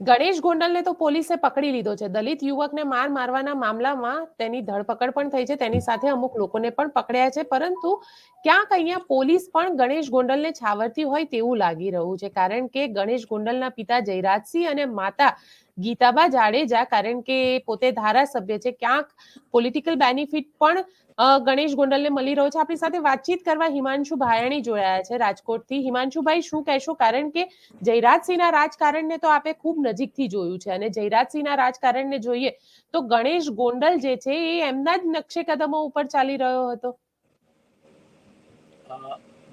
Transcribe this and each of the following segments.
ગણેશ ગોંડલને તો પોલીસે પકડી લીધો છે. દલિત યુવકને માર મારવાના મામલામાં તેની ધરપકડ પણ થઈ છે. તેની સાથે અમુક લોકોને પણ પકડ્યા છે. પરંતુ ક્યાંક અહીંયા પોલીસ પણ ગણેશ ગોંડલને છાવરતી હોય તેવું લાગી રહ્યું છે. કારણ કે ગણેશ ગોંડલના પિતા જયરાજસિંહ અને માતા ગીતાબા જાડેજા, કારણ કે પોતે ધારાસભ્ય છે, ક્યાંક પોલિટિકલ બેનિફિટ પણ ગણેશ ગોંડલને મળી રહ્યો છે. આપણી સાથે વાતચીત કરવા હિમાંશુ ભાયાણી જોડાયા છે રાજકોટથી. હિમાંશુભાઈ શું કહેશો? કારણ કે જયરાજસિંહના રાજકારણને તો આપે ખૂબ નજીકથી જોયું છે અને જયરાજસિંહના રાજકારણને જોઈએ તો ગણેશ ગોંડલ જે છે એ એમના જ નકશે કદમો ઉપર ચાલી રહ્યો હતો.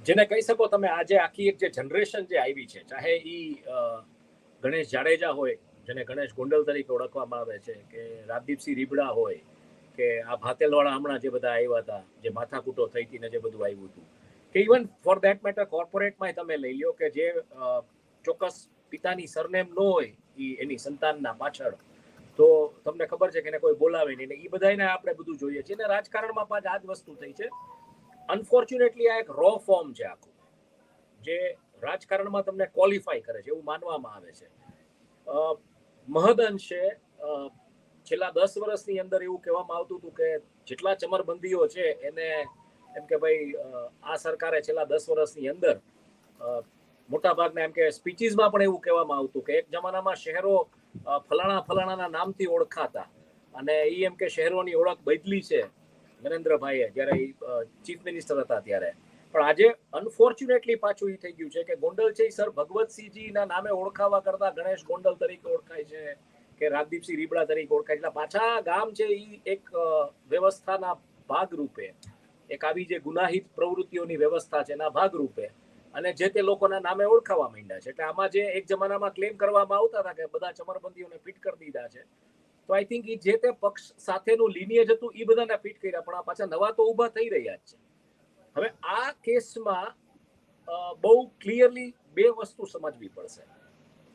જેને કહી શકો તમે, આજે આખી એક જે જનરેશન જે આવી છે, ચાહે એ ગણેશ જાડેજા હોય જેને ગણેશ ગોંડલ તરીકે ઓળખવામાં આવે છે, કે રાજદીપસિંહ રીબડા હોય, કે આ ભાતેલવાળા હમણાં જે બધા આવ્યા હતા, જે માથાકૂટો થઈ હતી ને જે બધું આવ્યું હતું. કે ઇવન ફોર દેટ મેટર કોર્પોરેટમાં તમે લઈ લ્યો કે જે ચોક્કસ પિતાની સરનેમ ન હોય એ એની સંતાનના પાછળ, તો તમને ખબર છે કે એને કોઈ બોલાવે નહીં એ બધાને આપણે બધું જોઈએ છીએ અને રાજકારણમાં પાછ આ જ વસ્તુ થઈ છે. અનફોર્ચ્યુનેટલી આ એક રો ફોર્મ છે આખું, જે રાજકારણમાં તમને ક્વોલિફાય કરે છે એવું માનવામાં આવે છે. મહદ અંશે છેલ્લા દસ વર્ષની અંદર એવું કહેવામાં આવતું હતું કે જેટલા ચમરબંધીઓ છે એને એમ કે ભાઈ આ સરકારે છેલ્લા દસ વર્ષની અંદર અ, મોટા ભાગના એમ કે સ્પીચીસમાં પણ એવું કહેવામાં આવતું કે એક જમાનામાં શહેરો ફલાણા ફલાણાના નામથી ઓળખાતા અને એ એમ કે શહેરોની ઓળખ બદલી છે નરેન્દ્રભાઈએ જ્યારે ચીફ મિનિસ્ટર હતા ત્યારે. પણ આજે અનફોર્ચ્યુનેટલી પાછું એ થઈ ગયું છે કે ગોંડલ છે સર ભગવતસિંહજીના નામે ઓળખાવા કરતા ગણેશ ગોંડલ તરીકે ઓળખાય છે કે રાજદીપસિંહ રીબડા તરીકે ઓળખાય છે. પાછા ગામ છે એ એક વ્યવસ્થાના ભાગરૂપે, એક આવી જે ગુનાહિત પ્રવૃત્તિઓની વ્યવસ્થા છે એના ભાગરૂપે અને જે તે લોકોના નામે ઓળખાવા માંડ્યા છે. એટલે આમાં જે એક જમાનામાં ક્લેમ કરવામાં આવતા હતા કે બધા ચમરબંધીઓને ફિટ કરી દીધા છે. તો આઈ થિંક એ જે તે પક્ષ સાથેનું લિનિયજ હતું એ બધાને ફિટ કર્યા, પણ આ પાછા નવા તો ઊભા થઈ રહ્યા જ છે. હવે આ કેસમાં બહુ ક્લિયરલી બે વસ્તુ સમજવી પડશે.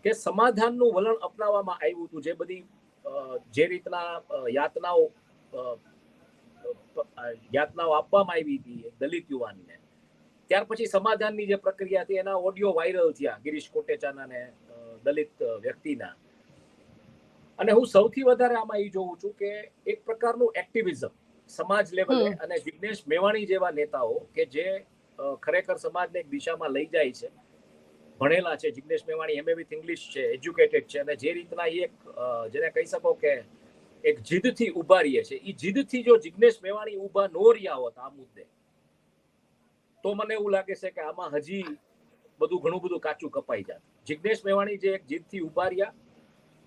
કે સમાધાનનું વલણ અપનાવવામાં આવ્યું હતું, જે બધી જે રીતના યાતનાઓ યાતનાઓ આપવામાં આવી હતી દલિત યુવાનને. ત્યાર પછી સમાધાનની જે પ્રક્રિયા હતી, એના ઓડિયો વાયરલ થયા ગિરીશ કોટેચાના ને દલિત વ્યક્તિના. અને હું સૌથી વધારે આમાં એ જોઉં છું કે એક પ્રકારનું એક્ટિવિઝમ સમાજ લેવલે અને જિગ્નેશ મેવાણી જેવા નેતાઓ કે જે ખરેખર સમાજને એક દિશામાં લઈ જાય છે ભણેલા છે Jignesh Mevani MA with English છે એજ્યુકેટેડ છે અને જે રીતના એ એક જેને કહી શકો કે એક જીદથી ઊભા રહીએ છે એ જીદથી જો જિગ્નેશ મેવાણી ઊભા નો રહ્યા હોત આ મુદ્દે તો મને એવું લાગે છે કે આમાં હજી બધું ઘણું બધું કાચું કપાઈ જાય જિગ્નેશ મેવાણી જે એક જીદથી ઊભા રહ્યા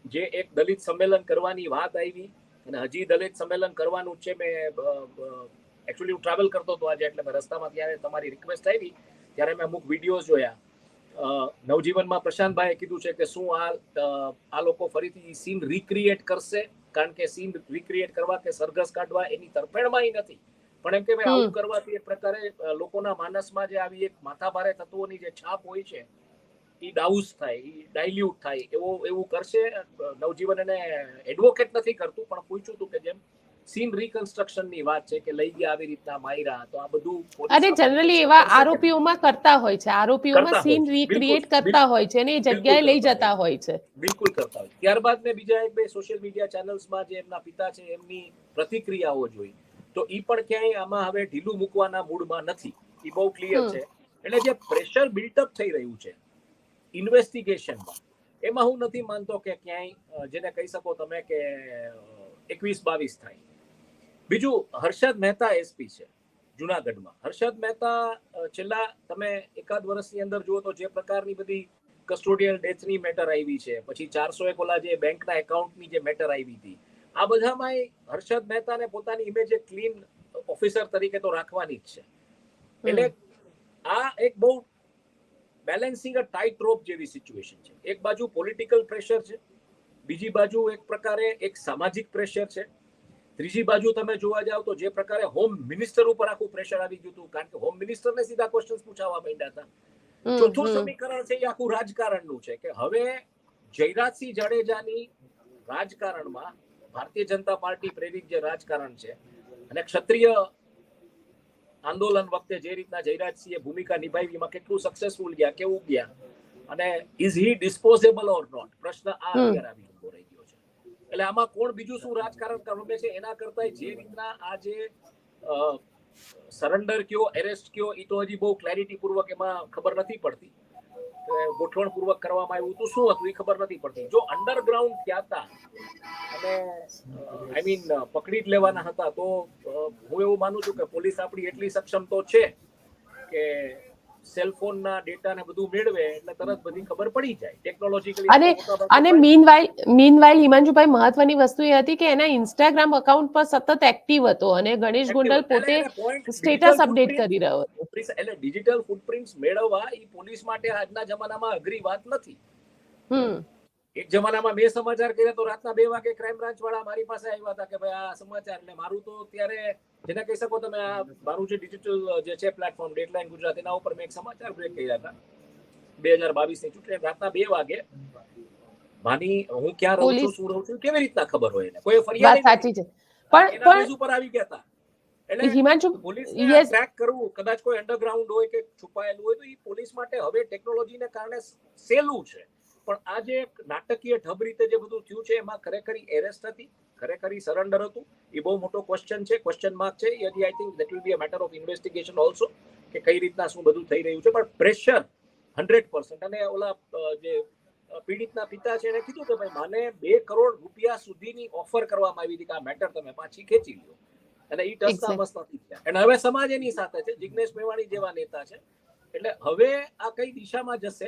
જે એક દલિત સંમેલન કરવાની વાત આવી અને હજી દલિત સંમેલન કરવાનું છે મેં એકચ્યુઅલી હું ટ્રાવેલ કરતો હતો આજે એટલે મેં રસ્તામાં ત્યારે તમારી રિક્વેસ્ટ આવી. ત્યારે મેં અમુક વિડીયોઝ જોયા. નવજીવનમાં પ્રશાંતભાઈએ કીધું છે કે શું આ આ લોકો ફરીથી સીન રિક્રિએટ કરશે? કારણ કે સીન રિક્રિએટ કરવા કે સરઘસ કાઢવા એની તરફેણમાં નથી. પણ એમ કે આવું કરવાથી એક પ્રકારે લોકોના માનસમાં જે આવી એક માથાભારે તત્વોની જે છાપ હોય છે એ ડાઉસ થાય એ ડાયલ્યુટ થાય એવો એવું કરશે. નવજીવન એને એડવોકેટ નથી કરતું પણ પૂછ્યું હતું કે જેમ સીન રિકન્સ્ટ્રક્શનની વાત છે કે લઈ ગયા આવી રીતના માયરા તો આ બધું અરે જનરલી એવા આરોપીઓમાં કરતા હોય છે. આરોપીઓમાં સીન રીક્રિએટ કરતા હોય છે અને એ જગ્યાએ લઈ જતા હોય છે. બિલકુલ કરતા હોય ત્યારબાદ મેં બીજા એક બે સોશિયલ મીડિયા ચેનલ્સમાં જે એમના પિતા છે એમની પ્રતિક્રિયાઓ જોઈ. તો એ પણ ક્યાંય આમાં હવે ઢીલું મૂકવાના મૂડમાં નથી. ઈ બહુ ક્લિયર છે. એટલે જે પ્રેશર બિલ્ટઅપ થઈ રહ્યું છે ઇન્વેસ્ટિગેશનમાં એમાં હું નથી માનતો કે ક્યાંય જેને કહી શકો તમે કે એકવીસ બાવીસ થાય. બીજું હર્ષદ મહેતા એસપી છે જુનાગઢમાં. હર્ષદ મહેતા છેલ્લા તમે એકાદ વર્ષની અંદર જુઓ તો જે પ્રકારની બધી કસ્ટોડિયલ ડેથની મેટર આવી છે પછી ચારસો એક ઓલા જે બેંકના એકાઉન્ટની જે મેટર આવી હતી આ બધામાં હર્ષદ મહેતાને પોતાની ઇમેજ ક્લીન ઓફિસર તરીકે તો રાખવાની જ છે. એટલે આ એક બહુ બેલેન્સિંગ અ ટાઈટ રોપ જેવી સિચ્યુએશન છે. એક બાજુ પોલિટિકલ પ્રેશર છે બીજી બાજુ એક પ્રકારે એક સામાજિક પ્રેશર છે ત્રીજી બાજુ તમે જોવા જાવ તો જે પ્રકારે હોમ મિનિસ્ટર ઉપર આખું પ્રેશર આવી ગયું હતું કારણ કે હોમ મિનિસ્ટરને સીધા ક્વેશ્ચન પૂછાવા માંડ્યા હતા. ચોથું સમીકરણ છે એ આખું રાજકારણનું છે કે હવે જયરાજસિંહ જાડેજાની રાજકારણમાં ભારતીય જનતા પાર્ટી પ્રેરિત જે રાજકારણ છે અને ક્ષત્રિય આંદોલન વખતે જે રીતના જયરાજસિંહે ભૂમિકા નિભાવી એમાં કેટલું સક્સેસફુલ ગયા કેવું ગયા? અને is he disposable or not પ્રશ્ન આ. અત્યારે આવી ઊભો રહી ગયો છે. એટલે આમાં કોણ બીજું શું રાજકારણ કરવે છે? એના કરતા જે રીતના આ જે સરેન્ડર કયો એરેસ્ટ કયો એ તો હજી બહુ ક્લેરિટી પૂર્વક એમાં ખબર નથી પડતી. કે ગોઠવણ પૂર્વક કરવામાં આવ્યું હતું. શું હતું એ ખબર નથી પડતી. જો અંડરગ્રાઉન્ડ થયા હતા અને આઈ મીન પકડી જ લેવાના હતા, તો હું એવું માનું છું કે પોલીસ આપણી એટલી સક્ષમ તો છે કે સેલફોનના ડેટા ને બધું મેળવે એટલે તરત બધી ખબર પડી જાય. ટેકનોલોજીકલી અને- અને મીનવાઇલ મીનવાઇલ હિમાંશુભાઈ મહત્વની વસ્તુ એ હતી કે એના ઇન્સ્ટાગ્રામ અકાઉન્ટ પર સતત એક્ટિવ હતો અને ગણેશ ગોંડલ પોતે સ્ટેટસ અપડેટ કરી રહ્યો હતો. એટલે ડિજિટલ ફૂટપ્રિન્ટ્સ મેળવવા એ પોલીસ માટે આજના જમાનામાં અઘરી વાત નથી. હમ. એક જમાનામાં મેં સમાચાર કર્યા તો રાતના બે વાગે ક્રાઇમ બ્રાન્ચ વાળા મારી પાસે આવ્યા હતા કે ભાઈ આ સમાચાર એટલે મારું તો ત્યારે જેને કહી શકો તમે આ મારું જે ડિજિટલ જે છે પ્લેટફોર્મ ડેડલાઇન ગુજરાત એના ઉપર મેં એક સમાચાર બ્રેક કર્યા હતા. બે હજાર બાવીસની ચૂંટણી રાતના બે વાગે. માની હું ક્યાં રહું છું શું રહું છું કેવી રીતના ખબર હોય એને? કોઈ ફરિયાદ સાચી છે. પણ પણ ઉપર આવી ગયા હતા. એટલે હિમાંશુ પોલીસને ટ્રેક કરવું કદાચ કોઈ અંડરગ્રાઉન્ડ હોય કે છુપાયેલું હોય તો એ પોલીસ માટે હવે ટેકનોલોજીને કારણે સહેલું છે. પણ આ જે એક નાટકીય ઢબ રીતે જે બધું થયું છે એમાં ખરેખર એરેસ્ટ હતી ખરેખર સરેન્ડર હતું. એ બહુ મોટો ક્વેશ્ચન છે ક્વેશ્ચન માર્ક છે. એ I think that will be a matter of investigation also કે કઈ રીતના શું બધું થઈ રહ્યું છે. પણ પ્રેશર હંડ્રેડ પર્સન્ટ અને ઓલા જે પીડિતના પિતા છે એને કીધું કે ભાઈ મને બે કરોડ રૂપિયા સુધીની ઓફર કરવામાં આવી હતી કે આ મેટર તમે પાછી ખેંચી લ્યો. અને એ ટસતા. મસ્ત નથી થયા. અને હવે સમાજ એની સાથે છે. જિગ્નેશ મેવાણી જેવા નેતા છે. એટલે હવે આ કઈ દિશામાં જશે?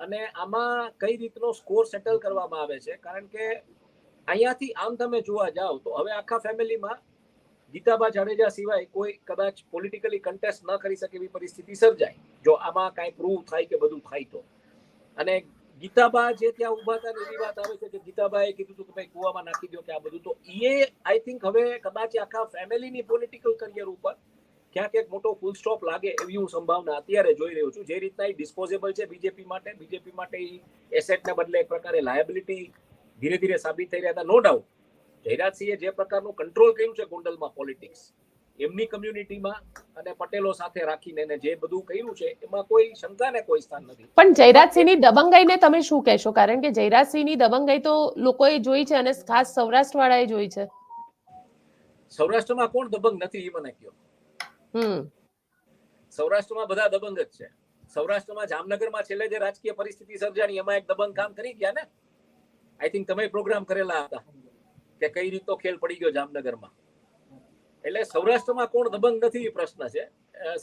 અને આમાં કઈ રીતનો સ્કોર સેટલ કરવામાં આવે છે? કારણ કે અહીંયાથી આમ તમે જોવા જાઓ તો હવે આખા ફેમિલીમાં ગીતાબા જાડેજા સિવાય કોઈ કદાચ પોલિટિકલી કન્ટેસ્ટ ન કરી શકે એવી પરિસ્થિતિ સર્જાય. જો આમાં કાંઈ પ્રૂવ થાય કે બધું થાય તો. અને ગીતાબા જે ત્યાં ઊભા હતા એવી વાત આવે છે કે ગીતાબાએ કીધું હતું કે ભાઈ કુવામાં નાખી દો કે આ બધું. તો એ આઈ થિંક હવે કદાચ આખા ફેમિલીની પોલિટિકલ કરિયર ઉપર ક્યાંક એક મોટો ફૂલ સ્ટોપ લાગે એવી હું સંભાવના અત્યારે જોઈ રહ્યો છું. જે રીતના એ ડિસ્પોઝેબલ છે બીજેપી માટે બીજેપી માટે એ એસેટને બદલે એક પ્રકારે લાયબિલિટી ધીરે ધીરે સાબિત થઈ રહ્યા હતા. નો ડાઉટ જયરાજસિંહે જે પ્રકારનું કંટ્રોલ કર્યું છે ગોંડલમાં પોલિટિક્સ એમની કમ્યુનિટીમાં અને પટેલો સાથે રાખીને એને જે બધું કર્યું છે એમાં કોઈ શંકાને કોઈ સ્થાન નથી. પણ જયરાજસિંહની દબંગાઈને તમે શું કહેશો? કારણ કે જયરાજસિંહની દબંગાઈ તો લોકોએ જોઈ છે અને ખાસ સૌરાષ્ટ્ર વાળાએ જોઈ છે. સૌરાષ્ટ્રમાં કોણ દબંગ નથી એ મને હમ સૌરાષ્ટ્રમાં બધા દબંગ જ છે. સૌરાષ્ટ્રમાં જામનગરમાં છેલ્લે જે રાજકીય પરિસ્થિતિ સર્જાણી એમાં એક દબંગ કામ કરી ગયા ને? આઈ થિંક તમે પ્રોગ્રામ કરેલા હતા કે કઈ રીતનો ખેલ પડી ગયો જામનગરમાં. એટલે સૌરાષ્ટ્રમાં કોણ દબંગ નથી એ પ્રશ્ન છે.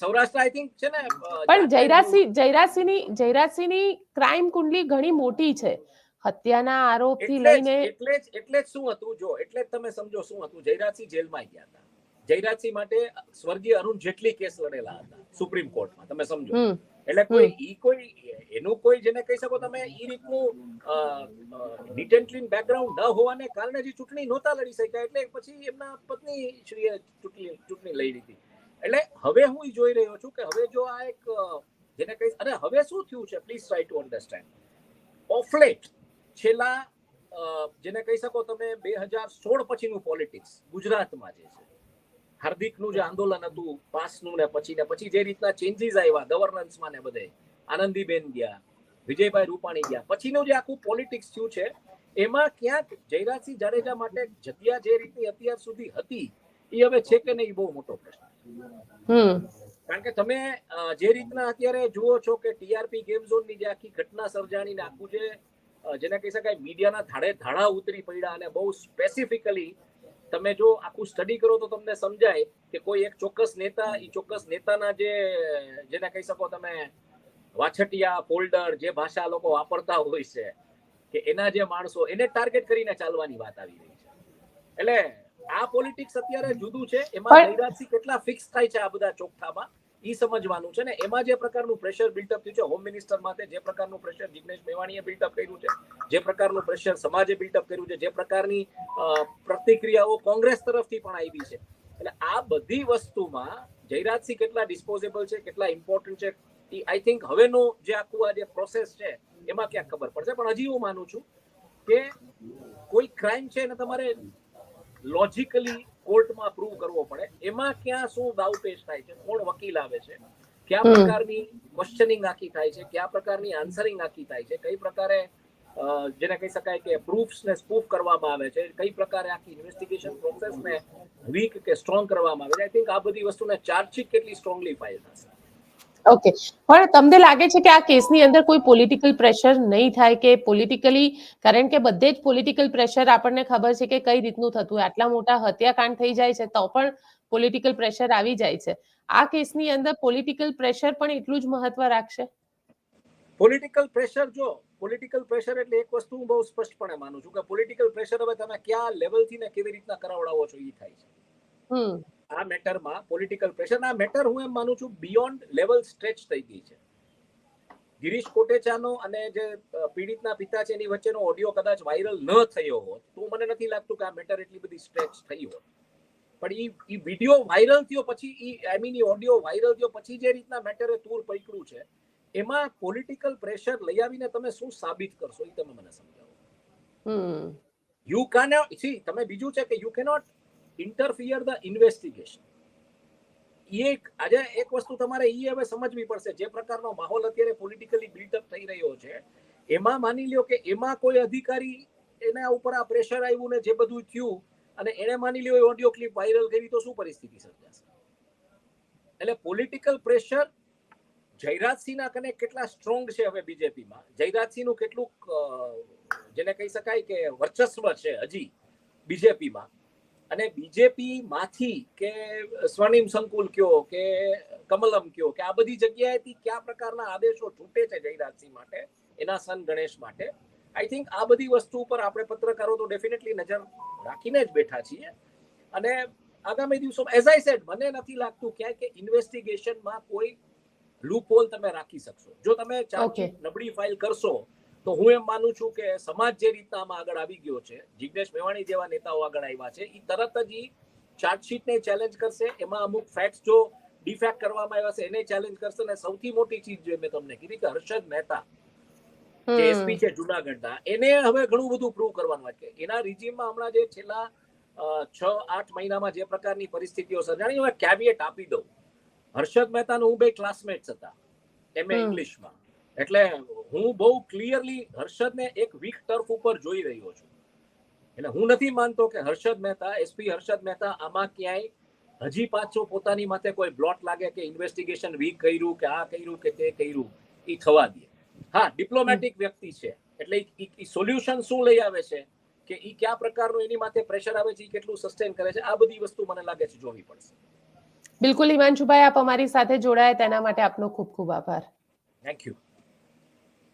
સૌરાષ્ટ્ર આઈ થિંક છે ને પણ જયરાજસિંહ જયરાજસિંહની જયરાજસિંહની ક્રાઇમ કુંડલી ઘણી મોટી છે. હત્યાના આરોપથી લઈને એટલે જ એટલે જ શું હતું? જો એટલે જ તમે સમજો શું હતું? જયરાજસિંહ જેલમાં ગયા હતા. જયરાજસિંહ માટે સ્વર્ગીય અરુણ જેટલી કેસ લડેલા હતા સુપ્રીમ કોર્ટમાં તમે સમજો. એટલે કોઈ ઈ કોઈ એનું કોઈ જેને કહી શકો તમે ઈ રીતનું ડિટેન્ટલી બેકગ્રાઉન્ડ ન હોવાને કારણે જે ચૂંટણી નહોતા લડી શક્યા. એટલે પછી એમના પત્ની શ્રીએ ચૂંટણી ચૂંટણી લઈ લીધી. એટલે હવે હું જોઈ રહ્યો છું કે હવે જો આ એક જેને કહી અને હવે શું થયું છે? Please try to understand of late છેલ્લા જેને કહી શકો તમે બે હજાર સોળ પછીનું પોલિટિક્સ ગુજરાતમાં જે છે. હાર્દિકનું જે આંદોલન હતું પાસનું ને પછી ને પછી જે રીતના ચેન્જીસ આવ્યા ગવર્નન્સમાં ને બધે આનંદીબેન ગયા વિજયભાઈ રૂપાણી ગયા પછીનું જે આખું પોલિટિક્સ થયું છે એમાં ક્યાંક જયરાજસિંહ જાડેજા માટે જગ્યા જે રીતની અત્યાર સુધી હતી એ હવે છે કે નહીં બહુ મોટો પ્રશ્ન કારણ કે તમે જે રીતના અત્યારે જુઓ છો કે ટીઆરપી ગેમ ઝોનની જે આખી ઘટના સર્જાણી આખું જે જેને કહી શકાય મીડિયાના ધાડે ધાડા ઉતરી પડ્યા અને બહુ સ્પેસિફિકલી તમે જો આખું સ્ટડી કરો તો તમને સમજાય કે કોઈ એક ચોક્કસ નેતા એ ચોક્કસ નેતાના જે જેને કહી શકો તમે વાછટિયા ફોલ્ડર જે ભાષા લોકો વાપરતા હોય છે કે એના જે માણસો એને ટાર્ગેટ કરીને ચાલવાની વાત આવી રહી છે. એટલે આ પોલિટિક્સ અત્યારે જુદું છે એમાં કેટલા ફિક્સ થાય છે આ બધા ચોખ્ખામાં ઈ સમજવાનું છે ને, એમાં જે પ્રકારનું પ્રેશર બિલ્ટઅપ થયું છે હોમ મિનિસ્ટર માટે જે પ્રકારનું પ્રેશર જિગ્નેશ મેવાણીએ બિલ્ટઅપ કર્યું છે, જે પ્રકારનું પ્રેશર સમાજે બિલ્ટઅપ કર્યું છે, જે પ્રકારની પ્રતિક્રિયાઓ કોંગ્રેસ તરફથી પણ આવી છે. એટલે આ બધી વસ્તુમાં જયરાજસિંહ કેટલા ડિસ્પોઝેબલ છે, કેટલા ઇમ્પોર્ટન્ટ છે એ આઈ થિંક હવેનું જે આખું આ જે પ્રોસેસ છે, એમાં ક્યાંક ખબર પડશે. પણ હજી હું માનું છું કે કોઈ ક્રાઇમ છે એને તમારે લોજિકલી કોર્ટમાં પ્રૂવ કરવો પડે. એમાં ક્યાં શું દાવ પેશ થાય છે. કોણ વકીલ આવે છે? કયા પ્રકારની ક્વેશ્ચનિંગ આખી થાય છે? કયા પ્રકારની આન્સરિંગ આખી થાય છે? કઈ પ્રકારે જેને કહી શકાય કે પ્રૂફ્સ ને સ્પૂફ કરવામાં આવે છે? કઈ પ્રકારે આખી ઇન્વેસ્ટિગેશન પ્રોસેસ ને વીક કે સ્ટ્રોંગ કરવામાં આવે છે? આઈ થિંક આ બધી વસ્તુને ચાર્જશીટ કેટલી સ્ટ્રોંગલી ફાઇલ થશે? ઓકે પણ તમને લાગે છે કે આ કેસની અંદર કોઈ પોલિટિકલ પ્રેશર નહીં થાય કે પોલિટિકલી કારણ કે બધે જ પોલિટિકલ પ્રેશર આપણને ખબર છે કે કઈ રીતનું થતું આટલા મોટા હત્યાકાંડ થઈ જાય છે તો પણ પોલિટિકલ પ્રેશર આવી જાય છે. આ કેસની અંદર પોલિટિકલ પ્રેશર પણ એટલું જ મહત્વ રાખશે? પોલિટિકલ પ્રેશર જો પોલિટિકલ પ્રેશર એટલે એક વસ્તુ હું બહુ સ્પષ્ટપણે માનું છું કે પોલિટિકલ પ્રેશર હવે તમે કયા લેવલથી ને કેવી રીતના કરાવડાવો છો એ થાય છે. હમ. આ મેટરમાં પોલિટિકલ પ્રેશર આ મેટર હું એમ માનું છું બિયોન્ડ લેવલ સ્ટ્રેચ થઈ ગઈ છે. ગિરીશ કોટેચાનો અને જે પીડિતના પિતા છે એની વચ્ચેનો ઓડિયો કદાચ વાયરલ ન થયો હોત તો મને નથી લાગતું કે આ મેટર એટલી બધી સ્ટ્રેચ થઈ હોત. પણ ઈ ઈ વિડિયો વાયરલ થયો પછી ઈ આઈ મીન ઈ ઓડિયો વાયરલ થયો પછી જે રીતના મેટરે તૂર પકડ્યું છે એમાં પોલિટિકલ પ્રેશર લઈ આવીને તમે શું સાબિત કરશો એ તમે મને સમજાવો. હમ. યુ કેન સી તમે બીજું છે કે you cannot interfere the investigation એક, આજે એક વસ્તુ તમારે એ હવે સમજવી પડશે. જે પ્રકારનો માહોલ અત્યારે પોલિટિકલી બિલ્ડઅપ થઈ રહ્યો છે, એમાં માની લ્યો કે એમાં કોઈ અધિકારી એના ઉપર આ પ્રેશર આવ્યું ને જે બધું થયું, અને એને માની લ્યો એ ઓડિયો ક્લિપ વાયરલ કરી, તો શું પરિસ્થિતિ સર્જાશે? એટલે પોલિટિકલ પ્રેશર જયરાજસિંહના કને કેટલા સ્ટ્રોંગ છે હવે બીજેપીમાં? જયરાજસિંહનું કેટલું જેને કહી શકાય કે વર્ચસ્વ છે હજી બીજેપીમાં. અને બીજેપી માંથી કે સ્વર્ણિમ સંકુલ કયો કે કમલમ કયો કે આ બધી જગ્યાએથી કયા પ્રકારના આદેશો છૂટે છે જયરાજસિંહ માટે એના સન ગણેશ માટે? આઈ થિંક આ બધી વસ્તુ ઉપર આપણે પત્રકારો તો ડેફિનેટલી નજર રાખીને જ બેઠા છીએ. અને આગામી દિવસો એઝ આઈ સેડ મને નથી લાગતું ક્યાંય કે ઇન્વેસ્ટિગેશનમાં કોઈ લૂપહોલ તમે રાખી શકશો. જો તમે નબળી ફાઇલ કરશો તો હું એમ માનું છું કે સમાજ જે રીતના આમાં આગળ આવી ગયો છે જિગ્નેશ મેવાણી જેવા નેતાઓ આગળ આવ્યા છે એ તરત જ એ ચાર્જશીટને ચેલેન્જ કરશે. એમાં અમુક ફેક્ટ્સ જો ડિફેક્ટ કરવામાં આવ્યા છે એને ચેલેન્જ કરશે અને સૌથી મોટી ચીજ જે મેં તમને કીધી કે હર્ષદ મહેતા જે એસપી છે જુનાગઢના એને હવે ઘણું બધું પ્રૂવ કરવાનું છે એના રિજીમમાં હમણાં જે છેલ્લા છ આઠ મહિનામાં જે પ્રકારની પરિસ્થિતિઓ સર્જાણી હું કેવિયેટ આપી દઉં. હર્ષદ મહેતાનું હું બે ક્લાસમેટ્સ હતા એમએ. ઇંગ્લિશમાં એટલે હું બહુ ક્લિયરલી હર્ષદને એક વીક ટર્ફ ઉપર જોઈ રહ્યો છું. એટલે હું નથી માનતો કે હર્ષદ મહેતા એસપી હર્ષદ મહેતા આમાં ક્યાંય હજી પાછો પોતાની માથે કોઈ બ્લોટ લાગે કે ઇન્વેસ્ટિગેશન વીક કર્યું કે આ કર્યું કે તે કર્યું એ થવા દે. હા ડિપ્લોમેટિક વ્યક્તિ છે. એટલે એ સોલ્યુશન શું લઈ આવે છે? કે એ કયા પ્રકારનું એની માથે પ્રેશર આવે છે એ કેટલું સસ્ટેન કરે છે? આ બધી વસ્તુ મને લાગે છે જોવી પડશે. બિલકુલ હિમાંશુભાઈ આપ અમારી સાથે જોડાયા તેના માટે આપનો ખૂબ ખૂબ આભાર. Thank you